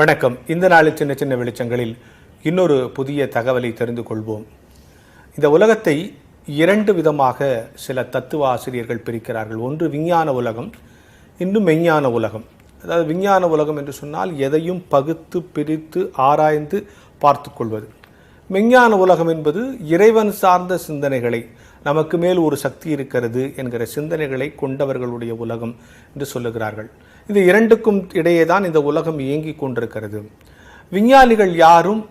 வணக்கம். இந்த நாளில் சின்ன சின்ன வெளிச்சங்களில் இன்னொரு புதிய தகவலை தெரிந்து கொள்வோம். இந்த உலகத்தை இரண்டு விதமாக சில தத்துவ ஆசிரியர்கள் பிரிக்கிறார்கள். ஒன்று விஞ்ஞான உலகம் இன்னும் மெஞ்ஞான உலகம். அதாவது விஞ்ஞான உலகம் என்று சொன்னால் எதையும் பகுத்து பிரித்து ஆராய்ந்து பார்த்து கொள்வது. மெஞ்ஞான உலகம் என்பது இறைவன் சார்ந்த சிந்தனைகளை நமக்கு மேல் ஒரு சக்தி இருக்கிறது என்கிற சிந்தனைகளை கொண்டவர்களுடைய உலகம் என்று சொல்லுகிறார்கள். இந்த இரண்டுக்கும் இடையே தான் இந்த உலகம் இயங்கிக் கொண்டிருக்கிறது. விஞ்ஞானிகள் யாரும்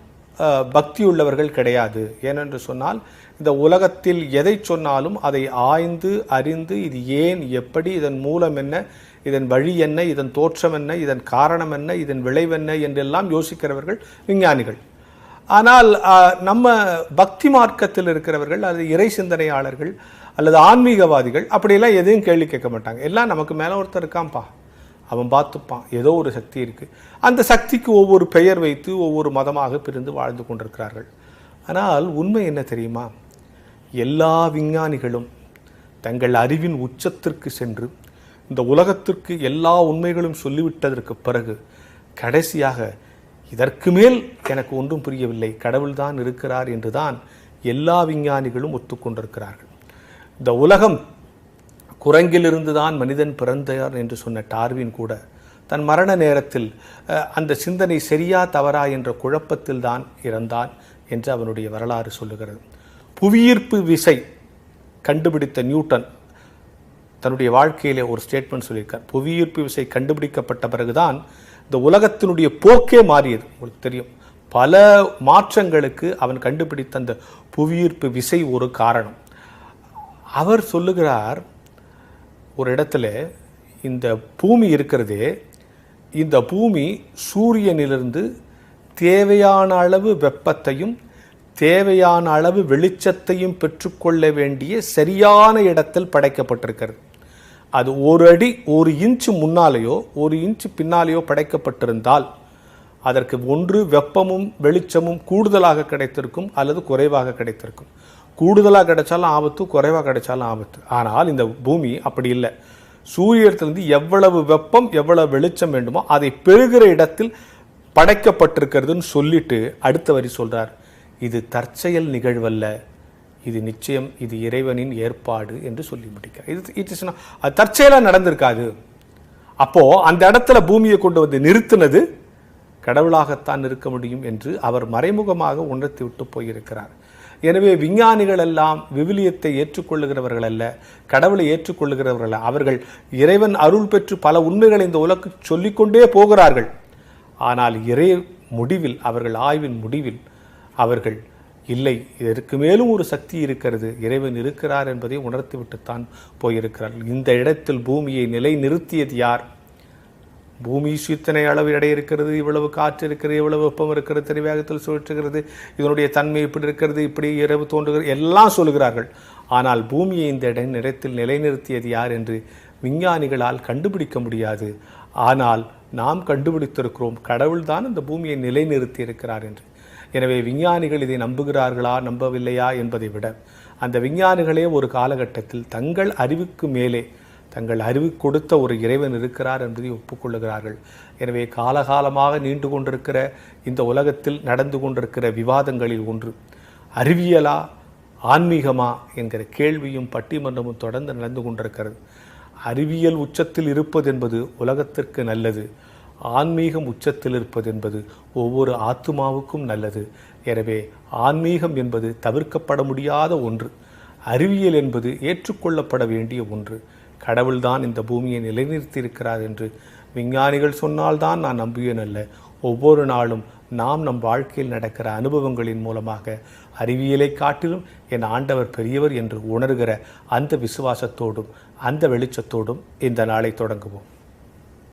பக்தியுள்ளவர்கள் கிடையாது. ஏனென்று சொன்னால் இந்த உலகத்தில் எதை சொன்னாலும் அதை ஆய்ந்து அறிந்து இது ஏன் எப்படி இதன் மூலம் என்ன இதன் வழி என்ன இதன் தோற்றம் என்ன இதன் காரணம் என்ன இதன் விளைவென்ன என்றெல்லாம் யோசிக்கிறவர்கள் விஞ்ஞானிகள். ஆனால் நம்ம பக்தி மார்க்கத்தில் இருக்கிறவர்கள் அல்லது இறை சிந்தனையாளர்கள் அல்லது ஆன்மீகவாதிகள் அப்படியெல்லாம் எதையும் கேள்வி கேட்க மாட்டாங்க. எல்லாம் நமக்கு மேலே ஒருத்தர் இருக்கான்ப்பா. அவன் பார்த்துப்பான். ஏதோ ஒரு சக்தி இருக்குது அந்த சக்திக்கு ஒவ்வொரு பெயர் வைத்து ஒவ்வொரு மதமாக பிரிந்து வாழ்ந்து கொண்டிருக்கிறார்கள். ஆனால் உண்மை என்ன தெரியுமா? எல்லா விஞ்ஞானிகளும் தங்கள் அறிவின் உச்சத்திற்கு சென்று இந்த உலகத்திற்கு எல்லா உண்மைகளும் சொல்லிவிட்டதற்கு பிறகு கடைசியாக இதற்கு மேல் எனக்கு ஒன்றும் புரியவில்லை. கடவுள்தான் இருக்கிறார் என்றுதான் எல்லா விஞ்ஞானிகளும் ஒத்துக்கொண்டிருக்கிறார்கள். இந்த உலகம் குரங்கிலிருந்து தான் மனிதன் பிறந்தார் என்று சொன்ன டார்வின் கூட தன் மரண நேரத்தில் அந்த சிந்தனை சரியா தவறா என்ற குழப்பத்தில் தான் இறந்தான் என்று அவனுடைய வரலாறு சொல்லுகிறது. புவியீர்ப்பு விசை கண்டுபிடித்த நியூட்டன் தன்னுடைய வாழ்க்கையிலே ஒரு ஸ்டேட்மெண்ட் சொல்லியிருக்கார். புவியீர்ப்பு விசை கண்டுபிடிக்கப்பட்ட பிறகுதான் இந்த உலகத்தினுடைய போக்கே மாறியது. உங்களுக்கு தெரியும். பல மாற்றங்களுக்கு அவன் கண்டுபிடித்த அந்த புவியீர்ப்பு விசை ஒரு காரணம். அவர் சொல்லுகிறார் ஒரு இடத்துல இந்த பூமி இருக்கிறதே இந்த பூமி சூரியனிலிருந்து தேவையான அளவு வெப்பத்தையும் தேவையான அளவு வெளிச்சத்தையும் பெற்றுக்கொள்ள வேண்டிய சரியான இடத்தில் படைக்கப்பட்டிருக்கிறது. அது ஒரு அடி ஒரு இன்ச்சு முன்னாலேயோ ஒரு இன்ச்சு பின்னாலேயோ படைக்கப்பட்டிருந்தால் அதற்கு ஒன்று வெப்பமும் வெளிச்சமும் கூடுதலாக கிடைத்திருக்கும் அல்லது குறைவாக கிடைத்திருக்கும். கூடுதலாக கிடைச்சாலும் ஆபத்து குறைவாக கிடைச்சாலும் ஆபத்து. ஆனால் இந்த பூமி அப்படி இல்லை. சூரியத்திலிருந்து எவ்வளவு வெப்பம் எவ்வளவு வெளிச்சம் வேண்டுமோ அதை பெறுகிற இடத்தில் படைக்கப்பட்டிருக்கிறதுன்னு சொல்லிட்டு அடுத்த வரி சொல்கிறார் இது தற்செயல் நிகழ்வல்ல. இது நிச்சயம் இது இறைவனின் ஏற்பாடு என்று சொல்லி முடிக்கிறார். இது இட் இஸ் அது தற்செயலாக நடந்திருக்காது. அப்போது அந்த இடத்துல பூமியை கொண்டு வந்து நிறுத்தினது கடவுளாகத்தான் இருக்க முடியும் என்று அவர் மறைமுகமாக உணர்த்தி விட்டு போயிருக்கிறார். எனவே விஞ்ஞானிகள் எல்லாம் விவிலியத்தை ஏற்றுக்கொள்ளுகிறவர்கள் அல்ல கடவுளை ஏற்றுக்கொள்ளுகிறவர்கள் அல்ல. அவர்கள் இறைவன் அருள் பெற்று பல உண்மைகளை இந்த உலக சொல்லிக்கொண்டே போகிறார்கள். ஆனால் இறை முடிவில் அவர்கள் ஆய்வின் முடிவில் அவர்கள் இல்லை. இதற்கு மேலும் ஒரு சக்தி இருக்கிறது. இறைவன் இருக்கிறார் என்பதை உணர்த்திவிட்டுத்தான் போயிருக்கிறார்கள். இந்த இடத்தில் பூமியை நிலை நிறுத்தியது யார்? பூமி இத்தனை அளவு எடை இருக்கிறது இவ்வளவு காற்று இருக்கிறது இவ்வளவு வெப்பம் இருக்கிறது திரை வேகத்தில் சுழற்றுகிறது இதனுடைய தன்மை இப்படி இருக்கிறது இப்படி இரவு தோன்றுகிறது எல்லாம் சொல்லுகிறார்கள். ஆனால் பூமியை இந்த இட இடத்தில் நிலைநிறுத்தியது யார் என்று விஞ்ஞானிகளால் கண்டுபிடிக்க முடியாது. ஆனால் நாம் கண்டுபிடித்திருக்கிறோம் கடவுள்தான் இந்த பூமியை நிலைநிறுத்தி இருக்கிறார் என்று. எனவே விஞ்ஞானிகள் இதை நம்புகிறார்களா நம்பவில்லையா என்பதை விட அந்த விஞ்ஞானிகளே ஒரு காலகட்டத்தில் தங்கள் அறிவுக்கு மேலே தங்கள் அறிவு கொடுத்த ஒரு இறைவன் இருக்கிறார் என்பதை ஒப்புக்கொள்ளுகிறார்கள். எனவே காலகாலமாக நீண்டு கொண்டிருக்கிற இந்த உலகத்தில் நடந்து கொண்டிருக்கிற விவாதங்களில் ஒன்று அறிவியலா ஆன்மீகமா என்கிற கேள்வியும் பட்டிமன்றமும் தொடர்ந்து நடந்து கொண்டிருக்கிறது. அறிவியல் உச்சத்தில் இருப்பது என்பது உலகத்திற்கு நல்லது ஆன்மீகம் உச்சத்தில் இருப்பது என்பது ஒவ்வொரு ஆத்துமாவுக்கும் நல்லது. எனவே ஆன்மீகம் என்பது தவிர்க்கப்பட முடியாத ஒன்று அறிவியல் என்பது ஏற்றுக்கொள்ளப்பட வேண்டிய ஒன்று. கடவுள்தான் இந்த பூமியை நிலைநிறுத்தியிருக்கிறார் என்று விஞ்ஞானிகள் சொன்னால்தான் நான் நம்புவேன் அல்ல. ஒவ்வொரு நாளும் நாம் நம் வாழ்க்கையில் நடக்கிற அனுபவங்களின் மூலமாக அறிவியலை காட்டிலும் என் ஆண்டவர் பெரியவர் என்று உணர்கிற அந்த விசுவாசத்தோடும் அந்த வெளிச்சத்தோடும் இந்த நாளை தொடங்குவோம்.